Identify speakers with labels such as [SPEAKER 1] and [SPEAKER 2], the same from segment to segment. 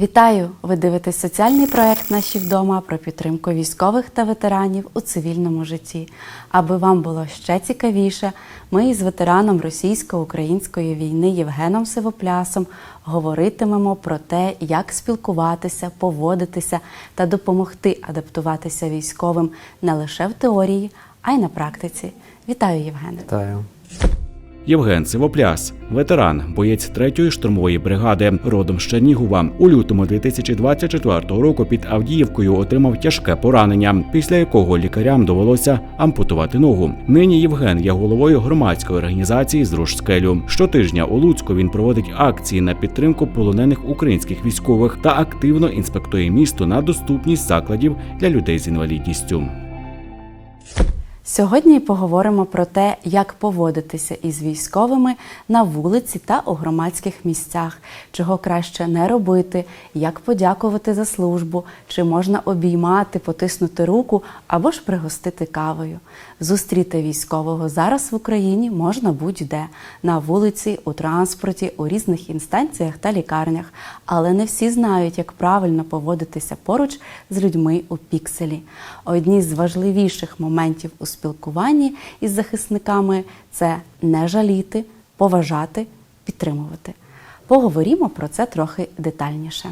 [SPEAKER 1] Вітаю! Ви дивитесь соціальний проект Наші вдома про підтримку військових та ветеранів у цивільному житті. Аби вам було ще цікавіше, ми із ветераном російсько-української війни Євгеном Сивоплясом говоритимемо про те, як спілкуватися, поводитися та допомогти адаптуватися військовим не лише в теорії, а й на практиці. Вітаю, Євгене!
[SPEAKER 2] Вітаю.
[SPEAKER 3] Євген Сивопляс, ветеран, боєць 3-ї штурмової бригади, родом з Чернігова. У лютому 2024 року під Авдіївкою отримав тяжке поранення, після якого лікарям довелося ампутувати ногу. Нині Євген є головою громадської організації «Зруш скелю». Щотижня у Луцьку він проводить акції на підтримку полонених українських військових та активно інспектує місто на доступність закладів для людей з інвалідністю.
[SPEAKER 1] Сьогодні поговоримо про те, як поводитися із військовими на вулиці та у громадських місцях, чого краще не робити, як подякувати за службу, чи можна обіймати, потиснути руку або ж пригостити кавою. Зустріти військового зараз в Україні можна будь-де на вулиці, у транспорті, у різних інстанціях та лікарнях, але не всі знають, як правильно поводитися поруч з людьми у пікселі. Одні з важливіших моментів у спілкуванні із захисниками це не жаліти, поважати, підтримувати. Поговоримо про це трохи детальніше.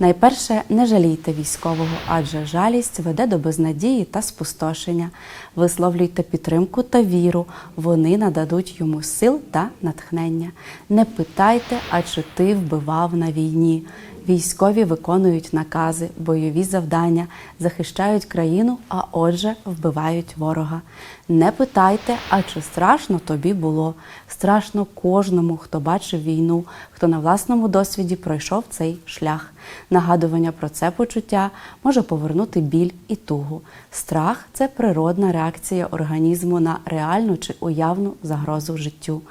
[SPEAKER 1] Найперше, не жалійте військового, адже жалість веде до безнадії та спустошення. Висловлюйте підтримку та віру, вони нададуть йому сил та натхнення. Не питайте, а чи ти вбивав на війні. Військові виконують накази, бойові завдання, захищають країну, а отже, вбивають ворога. Не питайте, а чи страшно тобі було. Страшно кожному, хто бачив війну, хто на власному досвіді пройшов цей шлях. Нагадування про це почуття може повернути біль і тугу. Страх це природна реакція організму на реальну чи уявну загрозу життю.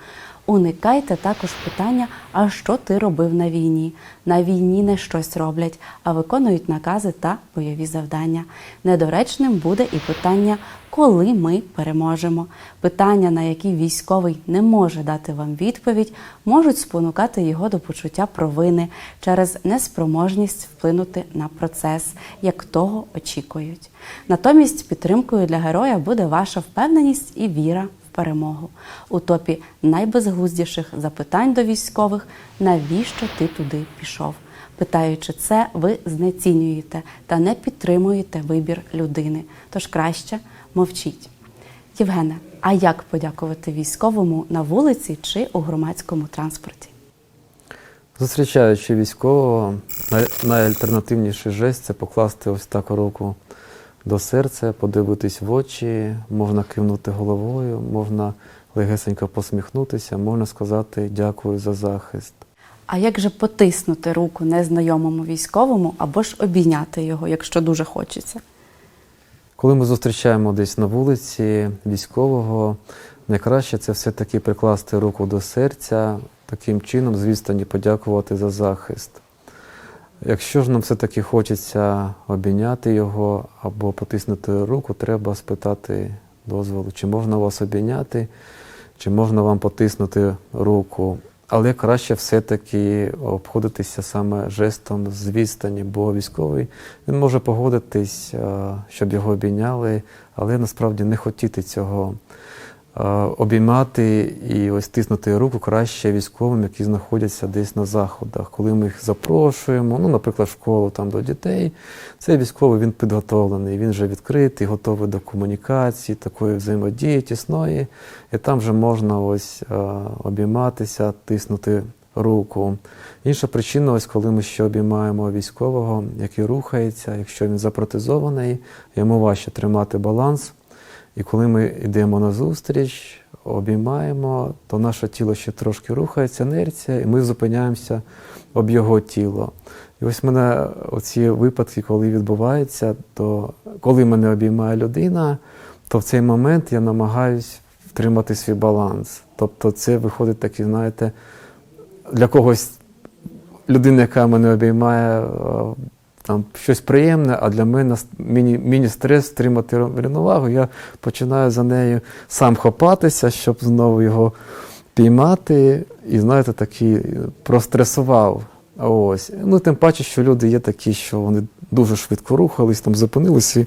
[SPEAKER 1] Уникайте також питання, а що ти робив на війні? На війні не щось роблять, а виконують накази та бойові завдання. Недоречним буде і питання, коли ми переможемо. Питання, на які військовий не може дати вам відповідь, можуть спонукати його до почуття провини через неспроможність вплинути на процес, як того очікують. Натомість підтримкою для героя буде ваша впевненість і віра перемогу. У топі найбезглуздіших запитань до військових, навіщо ти туди пішов? Питаючи це, ви знецінюєте та не підтримуєте вибір людини. Тож краще мовчіть. Євгене, а як подякувати військовому на вулиці чи у громадському транспорті?
[SPEAKER 2] Зустрічаючи військового, най- найальтернативніший жест це покласти ось так руку до серця, подивитись в очі, можна кивнути головою, можна легесенько посміхнутися, можна сказати дякую за захист.
[SPEAKER 1] А як же потиснути руку незнайомому військовому або ж обійняти його, якщо дуже хочеться?
[SPEAKER 2] Коли ми зустрічаємо десь на вулиці військового, найкраще це все-таки прикласти руку до серця, таким чином, з відстані подякувати за захист. Якщо ж нам все-таки хочеться обійняти його або потиснути руку, треба спитати дозволу, чи можна вас обійняти, чи можна вам потиснути руку. Але краще все-таки обходитися саме жестом з відстані, бо військовий він може погодитись, е, щоб його обійняли, але насправді не хотіти цього. Е, Обіймати і ось тиснути руку краще військовим, які знаходяться десь на заходах. Коли ми їх запрошуємо, ну, наприклад, в школу там до дітей, цей військовий він підготовлений, він вже відкритий, готовий до комунікації, такої взаємодії тісної, і там вже можна ось е, обійматися, тиснути руку. Інша причина, ось коли ми ще обіймаємо військового, який рухається, якщо він запротезований, йому важче тримати баланс. І коли ми йдемо на зустріч, обіймаємо, то наше тіло ще трошки рухається, інерція, і ми зупиняємося об його тіло. І ось мене оці випадки, коли відбуваються, то коли мене обіймає людина, то в цей момент я намагаюсь втримати свій баланс. Тобто це виходить такий, знаєте, для когось людина, яка мене обіймає, там щось приємне, а для мене с- міні, міні-стрес тримати рівновагу. Я починаю за нею сам хапатися, щоб знову його піймати і, знаєте, такий е, простресував. Ось. Ну, тим паче, що люди є такі, що вони дуже швидко рухались, там зупинились і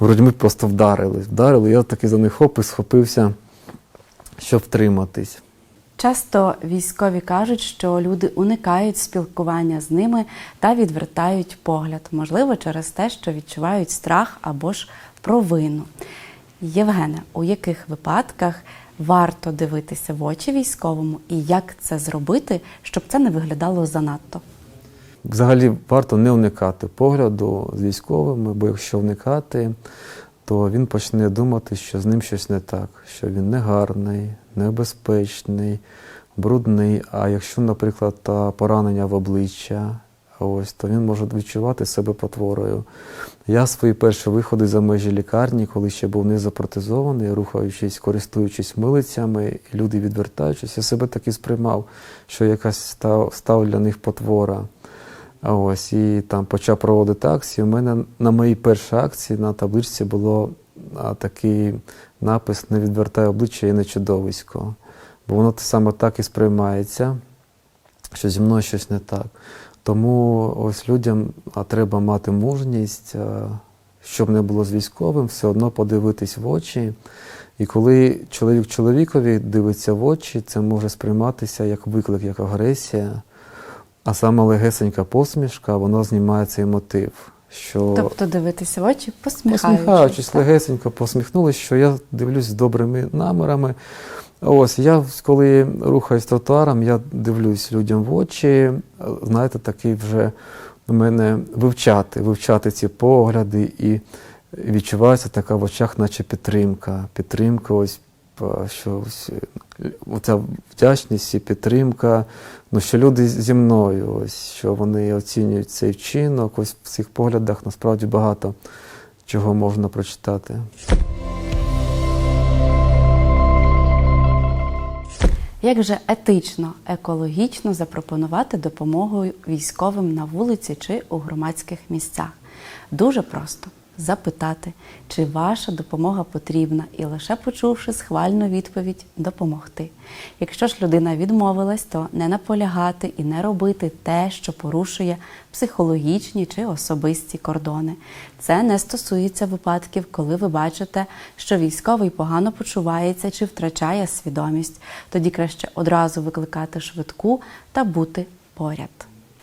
[SPEAKER 2] грудьми просто вдарили. Вдарили, я таки за них хоп і схопився, щоб втриматись.
[SPEAKER 1] Часто військові кажуть, що люди уникають спілкування з ними та відвертають погляд, можливо, через те, що відчувають страх або ж провину. Євгене, у яких випадках варто дивитися в очі військовому і як це зробити, щоб це не виглядало занадто?
[SPEAKER 2] Взагалі варто не уникати погляду з військовими, бо якщо вникати, то він почне думати, що з ним щось не так, що він негарний, небезпечний, брудний. А якщо, наприклад, поранення в обличчя, ось, то він може відчувати себе потворою. Я свої перші виходи за межі лікарні, коли ще був не запротезований, рухаючись, користуючись милицями, люди відвертаючись, я себе таки сприймав, що якась став, став для них потвора. Ось і там почав проводити акції. У мене на моїй першій акції на табличці було такий напис Не відвертай обличчя і не чудовисько. Бо воно саме так і сприймається, що зі мною щось не так. Тому ось людям треба мати мужність, щоб не було з військовим, все одно подивитись в очі. І коли чоловік чоловікові дивиться в очі, це може сприйматися як виклик, як агресія. А саме легесенька посмішка, воно знімає цей мотив. Що
[SPEAKER 1] Тобто дивитися в очі, посміхаючись.
[SPEAKER 2] посміхаючись,
[SPEAKER 1] так?
[SPEAKER 2] легесенько посміхнулись, що я дивлюсь з добрими намірами. Ось я, коли рухаюсь тротуаром, я дивлюсь людям в очі. Знаєте, такий вже у мене вивчати, вивчати ці погляди, і відчувається така в очах, наче підтримка. Підтримка, ось що ось, оця вдячність і підтримка. Ну, що люди зі мною, ось що вони оцінюють цей вчинок. Ось в цих поглядах насправді багато чого можна прочитати.
[SPEAKER 1] Як же етично, екологічно запропонувати допомогу військовим на вулиці чи у громадських місцях? Дуже просто запитати, чи ваша допомога потрібна, і лише почувши схвальну відповідь, допомогти. Якщо ж людина відмовилась, то не наполягати і не робити те, що порушує психологічні чи особисті кордони. Це не стосується випадків, коли ви бачите, що військовий погано почувається чи втрачає свідомість. Тоді краще одразу викликати швидку та бути поряд.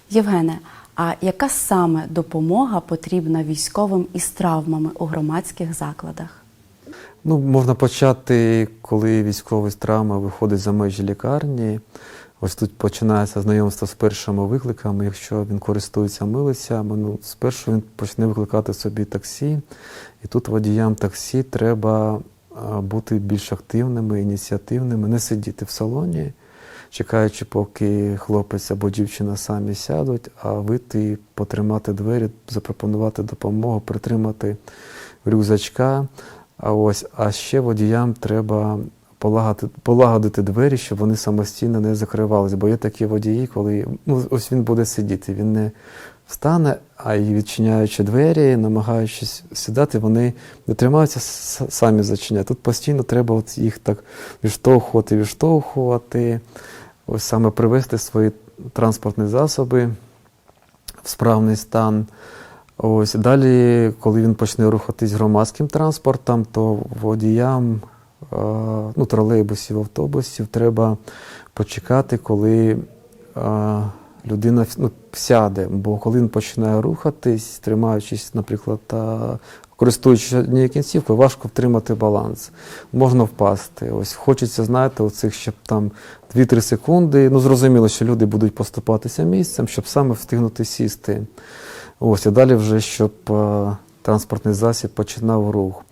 [SPEAKER 1] Євгене, а яка саме допомога потрібна військовим із травмами у громадських закладах?
[SPEAKER 2] Ну, можна почати, коли військовий з травми виходить за межі лікарні. Ось тут починається знайомство з першими викликами. Якщо він користується милицями, ну, спершу він почне викликати собі таксі, і тут водіям таксі треба бути більш активними, ініціативними, не сидіти в салоні, чекаючи, поки хлопець або дівчина самі сядуть, а вийти потримати двері, запропонувати допомогу, притримати рюкзачка. А ось, а ще водіям треба полагодити, полагодити двері, щоб вони самостійно не закривались. Бо є такі водії, коли ну, ось він буде сидіти, він не встане, а й відчиняючи двері, намагаючись сідати, вони не тримаються, самі зачиняють. Тут постійно треба от їх так відштовхувати, відштовхувати, ось саме привести свої транспортні засоби в справний стан. Ось далі, коли він почне рухатись громадським транспортом, то водіям е, ну, тролейбусів, автобусів треба почекати, коли е, людина ну, сяде. Бо коли він починає рухатись, тримаючись, наприклад, та користуючись однією кінцівкою, важко втримати баланс. Можна впасти. Ось хочеться, знаєте, оцих, щоб там 2-3 секунди. Ну, зрозуміло, що люди будуть поступатися місцем, щоб саме встигнути сісти. Ось, і далі вже, щоб е, транспортний засіб починав рух.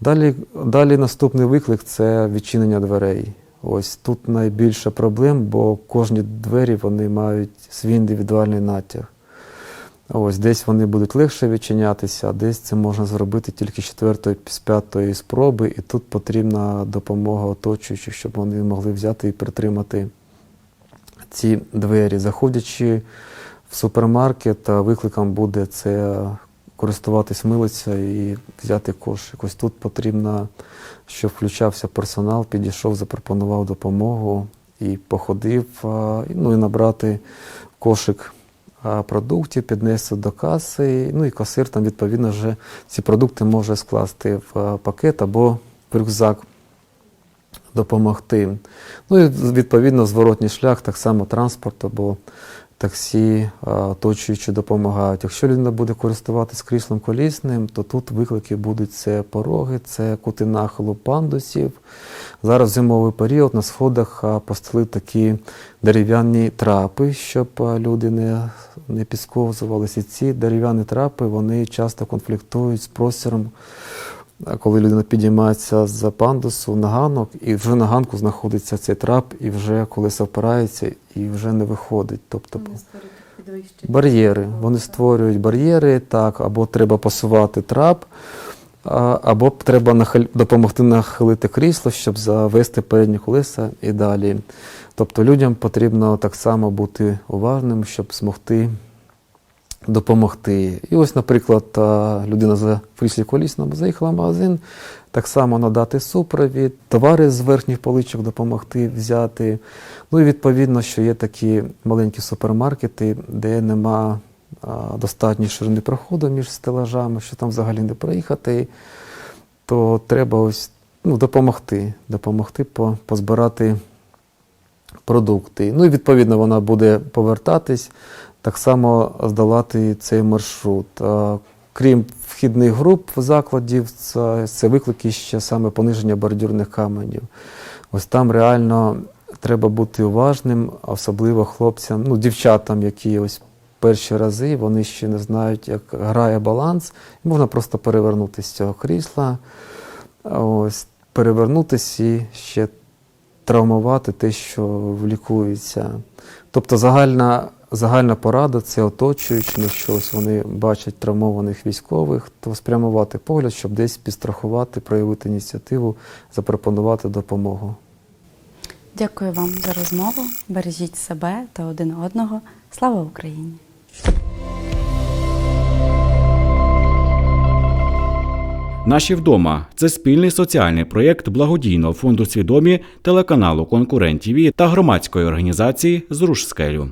[SPEAKER 2] Далі, далі наступний виклик це відчинення дверей. Ось тут найбільше проблем, бо кожні двері вони мають свій індивідуальний натяг. Ось десь вони будуть легше відчинятися, а десь це можна зробити тільки з четвертої, з п'ятої спроби, і тут потрібна допомога оточуючих, щоб вони могли взяти і притримати ці двері. Заходячи в супермаркет, викликом буде це користуватись милицею і взяти кошик. Ось тут потрібно, щоб включався персонал, підійшов, запропонував допомогу і походив, ну і набрати кошик продуктів, піднести до каси. Ну і касир там відповідно вже ці продукти може скласти в пакет або в рюкзак допомогти. Ну і відповідно зворотній шлях, так само транспорт або таксі, а, оточуючи допомагають. Якщо людина буде користуватись кріслом колісним, то тут виклики будуть це пороги, це кути нахилу пандусів. Зараз зимовий період на сходах а, постелили такі дерев'яні трапи, щоб люди не, не підсковзувалися. Ці дерев'яні трапи вони часто конфліктують з простором а коли людина підіймається з пандусу на ганок, і вже на ганку знаходиться цей трап, і вже колеса впирається, і вже не виходить. Тобто бар'єри. Вони створюють бар'єри, так, або треба посувати трап, або треба нахил- допомогти нахилити крісло, щоб завести передні колеса і далі. Тобто людям потрібно так само бути уважним, щоб змогти допомогти. І ось, наприклад, людина за в кріслі колісному заїхала в магазин, так само надати супровід, товари з верхніх поличок допомогти взяти. Ну і відповідно, що є такі маленькі супермаркети, де нема а, достатньої ширини проходу між стелажами, що там взагалі не проїхати, то треба ось ну, допомогти, допомогти по- позбирати продукти. Ну і відповідно вона буде повертатись, так само здолати цей маршрут. Крім вхідних груп закладів, це, це виклики ще саме пониження бордюрних каменів. Ось там реально треба бути уважним, особливо хлопцям, ну, дівчатам, які ось перші рази, вони ще не знають, як грає баланс, і можна просто перевернутися з цього крісла, ось, перевернутися і ще травмувати те, що лікується. Тобто загальна, загальна порада це оточуючи, якщо ось вони бачать травмованих військових, то спрямувати погляд, щоб десь підстрахувати, проявити ініціативу, запропонувати допомогу.
[SPEAKER 1] Дякую вам за розмову. Бережіть себе та один одного. Слава Україні!
[SPEAKER 3] Наші вдома це спільний соціальний проєкт благодійного фонду свідомі телеканалу Конкурент ТІВІ та громадської організації Зруш скелю.